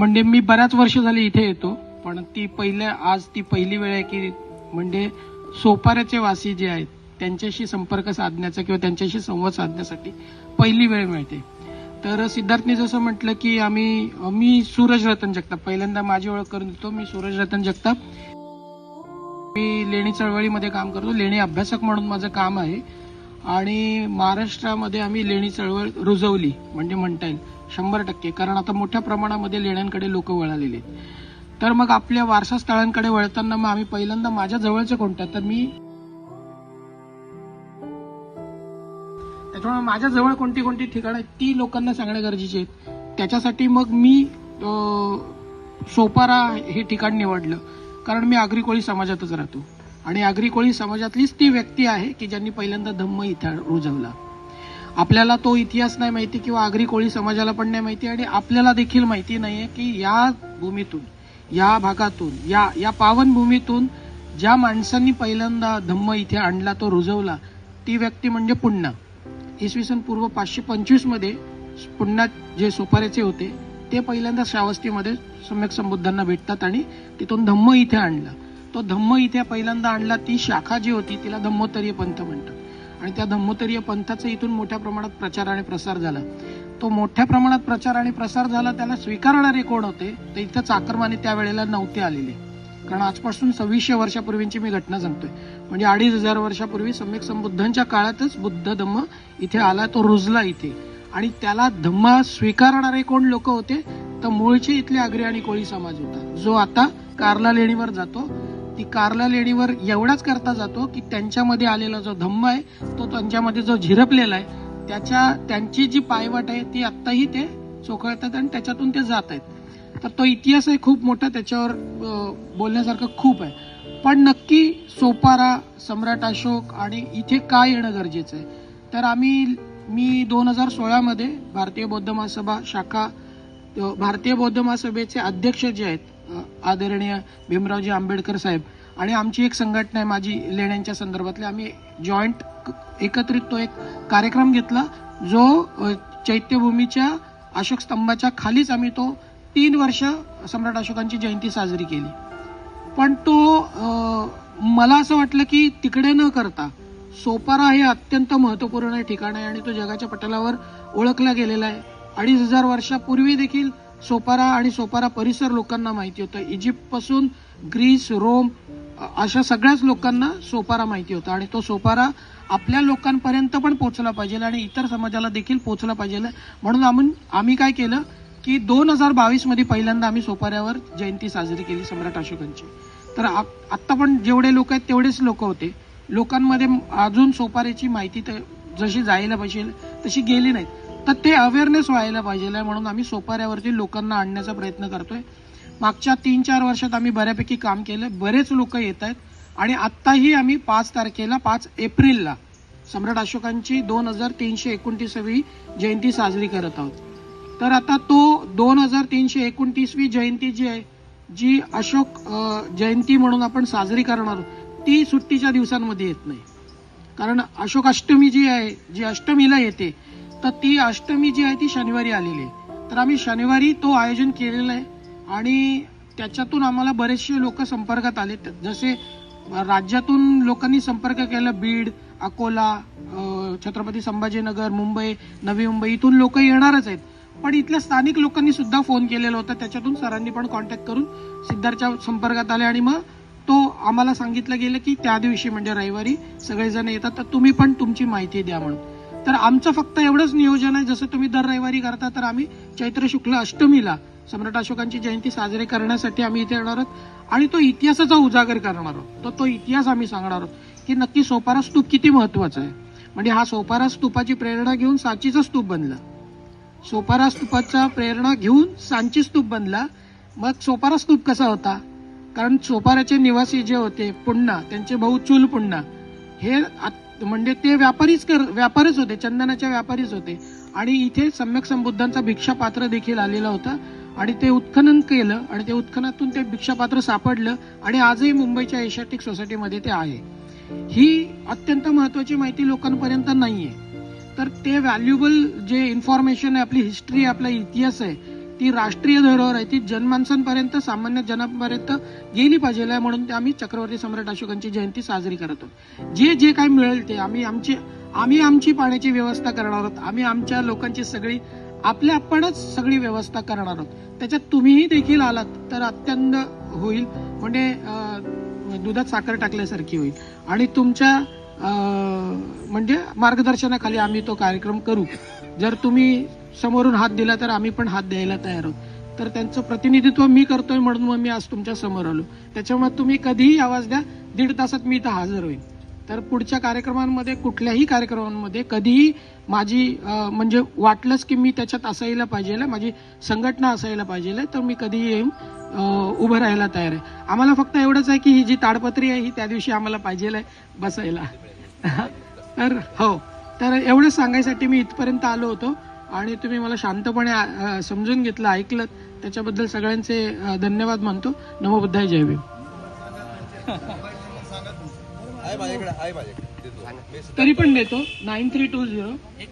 म्हणजे मी बऱ्याच वर्ष झाली इथे येतो पण ती पहिल्या आज ती पहिली वेळ आहे की म्हणजे सोपाऱ्याचे वासी जे आहेत त्यांच्याशी संपर्क साधण्याचा किंवा त्यांच्याशी संवाद साधण्यासाठी पहिली वेळ मिळते. तर सिद्धार्थने जसं म्हटलं की आम्ही मी सूरज रतन जगताप. पहिल्यांदा माझी ओळख करून देतो मी सूरज रतन जगताप. मी लेणी चळवळीमध्ये काम करतो लेणी अभ्यासक म्हणून माझं काम आहे. आणि महाराष्ट्रामध्ये आम्ही लेणी चळवळ रुजवली म्हणजे म्हणता येईल. शंभर टक्के. कारण आता मोठ्या प्रमाणामध्ये लेण्यांकडे लोक वळालेले आहेत. तर मग आपल्या वारसा स्थळांकडे वळताना मग आम्ही पहिल्यांदा माझ्या जवळचे कोणत्या तर मी त्याच्यामुळे माझ्या जवळ कोणती कोणती ठिकाणं आहेत ती लोकांना सांगणं गरजेचे आहेत. त्याच्यासाठी मग मी सोपारा हे ठिकाण निवडलं. कारण मी आगरी कोळी समाजातच राहतो. आणि आगरी कोळी समाजातलीच ती व्यक्ती आहे की ज्यांनी पहिल्यांदा धम्म इथं रुजवला. आपल्याला तो इतिहास नाही माहिती किंवा आगरी कोळी समाजाला पण नाही माहिती आणि आपल्याला देखील माहिती नाहीये की या भूमीतून या भागातून या या पावन भूमीतून ज्या माणसांनी पहिल्यांदा धम्म इथे आणला तो रुजवला ती व्यक्ती म्हणजे पुण्णा इसवी सन पूर्व पाचशे पंचवीसमध्ये पुण्यात पुन्हा जे सोपाऱ्याचे होते ते पहिल्यांदा श्रावस्तीमध्ये सम्यक संबुद्धांना भेटतात आणि तिथून धम्म इथे आणला. तो धम्म इथे पहिल्यांदा आणला ती शाखा जी होती तिला धम्मोत्तरीय पंथ म्हणतात. आणि त्या धम्मोत्तरीय पंथाचा इथून मोठ्या प्रमाणात प्रचार आणि प्रसार झाला. तो मोठ्या प्रमाणात प्रचार आणि प्रसार झाला त्याला स्वीकारणारे कोण होते? तर इथं चाकरमाने त्यावेळेला नव्हते आलेले. कारण आजपासून सव्वीसशे वर्षापूर्वींची मी घटना सांगतोय. म्हणजे अडीच हजार वर्षापूर्वी सम्यक संबुद्धांच्या काळातच बुद्ध धम्म इथे आला तो रुजला इथे. आणि त्याला धम्म स्वीकारणारे कोण लोक होते? तर मूळचे इथले आगरी आणि कोळी समाज होता. जो आता कार्ला लेणीवर जातो. ती कार्ला लेडीवर एवढाच करता जातो की त्यांच्यामध्ये आलेला जो धम्म आहे तो त्यांच्यामध्ये जो झिरपलेला आहे त्याच्या त्यांची जी पायवाट आहे ती आत्ताही ते चोखळतात आणि त्याच्यातून ते जात आहेत. तर तो इतिहास आहे खूप मोठा त्याच्यावर बोलण्यासारखं खूप आहे. पण नक्की सोपारा सम्राट अशोक आणि इथे काय येणं गरजेचं आहे? तर आम्ही मी दोन हजार सोळामध्ये भारतीय बौद्ध महासभा शाखा भारतीय बौद्ध महासभेचे अध्यक्ष जे आहेत आदरणीय भीमरावजी आंबेडकर साहेब आणि आमची एक संघटना आहे माझी लेण्यांच्या संदर्भातली. आम्ही जॉईंट एकत्रित तो एक कार्यक्रम घेतला जो चैत्यभूमीच्या अशोक स्तंभाच्या खालीच आम्ही तो तीन वर्ष सम्राट अशोकांची जयंती साजरी केली. पण तो मला असं वाटलं की तिकडे न करता सोपारा हे अत्यंत महत्त्वपूर्ण ठिकाण आहे आणि तो जगाच्या पटलावर ओळखला गेलेला आहे. अडीच हजार वर्षापूर्वी देखील सोपारा आणि सोपारा परिसर लोकांना माहिती होतं. इजिप्त पासून ग्रीस रोम अशा सगळ्याच लोकांना सोपारा माहिती होता. आणि तो सोपारा आपल्या लोकांपर्यंत पण पोहोचला पाहिजे आणि इतर समाजाला देखील पोहोचला पाहिजे. म्हणून आम्ही आम्ही काय केलं की दोन हजार बावीसमध्ये पहिल्यांदा आम्ही सोपाऱ्यावर जयंती साजरी केली सम्राट अशोकांची. तर आत्ता पण जेवढे लोक आहेत तेवढेच लोक होते. लोकांमध्ये अजून सोपाऱ्याची माहिती तर जशी जायला पाहिजे तशी गेली नाही तर ते अवेअरनेस व्हायला पाहिजे म्हणून आम्ही सोपाऱ्यावरती लोकांना आणण्याचा प्रयत्न करतोय. मागच्या तीन चार वर्षात आम्ही बऱ्यापैकी काम केलं. बरेच लोक येत आहेत. आणि आत्ताही आम्ही पाच तारखेला पाच एप्रिलला सम्राट अशोकांची दोन हजार तीनशे एकोणतीसवी जयंती साजरी करत आहोत. तर आता तो दोन हजार तीनशे एकोणतीसवी जयंती जी आहे जी अशोक जयंती म्हणून आपण साजरी करणार ती सुट्टीच्या दिवसांमध्ये येत नाही. कारण अशोक अष्टमी जी आहे जी अष्टमीला येते तर ती अष्टमी जी आहे ती शनिवारी आलेली आहे. तर आम्ही शनिवारी तो आयोजन केलेलं आहे आणि त्याच्यातून आम्हाला बरेचसे लोक संपर्कात आले. जसे राज्यातून लोकांनी संपर्क केला बीड अकोला छत्रपती संभाजीनगर मुंबई नवी मुंबई इथून लोक येणारच आहेत. पण इथल्या स्थानिक लोकांनी सुद्धा फोन केलेला होता. त्याच्यातून सरांनी पण कॉन्टॅक्ट करून सिद्धार्थच्या संपर्कात आले आणि मग तो आम्हाला सांगितलं गेलं की त्या दिवशी म्हणजे रविवारी सगळेजण येतात. तर तुम्ही पण तुमची माहिती द्या म्हणून. तर आमचं फक्त एवढंच नियोजन आहे. जसं तुम्ही दर रविवारी करता तर आम्ही चैत्र शुक्ल अष्टमीला सम्राट अशोकांची जयंती साजरी करण्यासाठी आम्ही इथे येणार आहोत. आणि तो इतिहासाचा उजागर करणार आहोत. तर तो इतिहास आम्ही सांगणार आहोत की नक्की सोपारा स्तूप किती महत्त्वाचा आहे. म्हणजे हा सोपारा स्तूपाची प्रेरणा घेऊन सांचीचा स्तूप बनला. सोपारा स्तूपाचा प्रेरणा घेऊन सांची स्तूप बनला. मग सोपारा स्तूप कसा होता? कारण सोपाराचे निवासी जे होते पुन्हा त्यांचे भाऊ चूल पुन्हा हे म्हणजे ते व्यापारीच कर व्यापारीच होते चंदनाच्या व्यापारीच होते. आणि इथे सम्यक संबुद्धांचा भिक्षापात्र देखील आलेला होता. आणि ते उत्खनन केलं आणि ते उत्खनातून ते भिक्षापात्र सापडलं आणि आजही मुंबईच्या एशियाटिक सोसायटीमध्ये ते आहे. ही अत्यंत महत्वाची माहिती लोकांपर्यंत नाही आहे तर ते व्हॅल्युबल जे इन्फॉर्मेशन आहे आपली हिस्ट्री आपला इतिहास आहे ती राष्ट्रीय धरोहर आहे. ती जनमानसांपर्यंत सामान्य जनापर्यंत गेली पाहिजे आहे म्हणून ते आम्ही चक्रवर्ती सम्राट अशोकांची जयंती साजरी करतो जे जे काय मिळेल ते आम्ही आमची आम्ही आमची पाण्याची व्यवस्था करणार आहोत. आम्ही आमच्या लोकांची सगळी आपल्या आपणच सगळी व्यवस्था करणार आहोत. त्याच्यात तुम्हीही देखील आलात तर अत्यंत होईल. म्हणजे दुधात साखर टाकल्यासारखी होईल. आणि तुमच्या म्हणजे मार्गदर्शनाखाली आम्ही तो कार्यक्रम करू. जर तुम्ही समोरून हात दिला तर आम्ही पण हात द्यायला तयार आहोत. तर त्यांचं प्रतिनिधित्व मी करतोय म्हणून मग मी आज तुमच्यासमोर आलो. त्याच्यामुळे तुम्ही कधीही आवाज द्या दीड तासात मी इथं हजर होईल तर पुढच्या कार्यक्रमांमध्ये कुठल्याही कार्यक्रमांमध्ये कधीही माझी म्हणजे वाटलंच की मी त्याच्यात असायला पाहिजे माझी संघटना असायला पाहिजे तर मी कधीही येऊन उभं राहायला तयार आहे. आम्हाला फक्त एवढंच आहे की ही जी ताडपत्री आहे ही त्या दिवशी आम्हाला पाहिजे बसायला. तर हो तर एवढंच सांगायसाठी मी इथपर्यंत आलो होतो. आणि तुम्ही मला शांतपणे समजून घेतलं ऐकलं त्याच्याबद्दल सगळ्यांचे धन्यवाद मानतो. नमोबुद्धाय जय भीम. तरी पण देतो. Nine three two zero.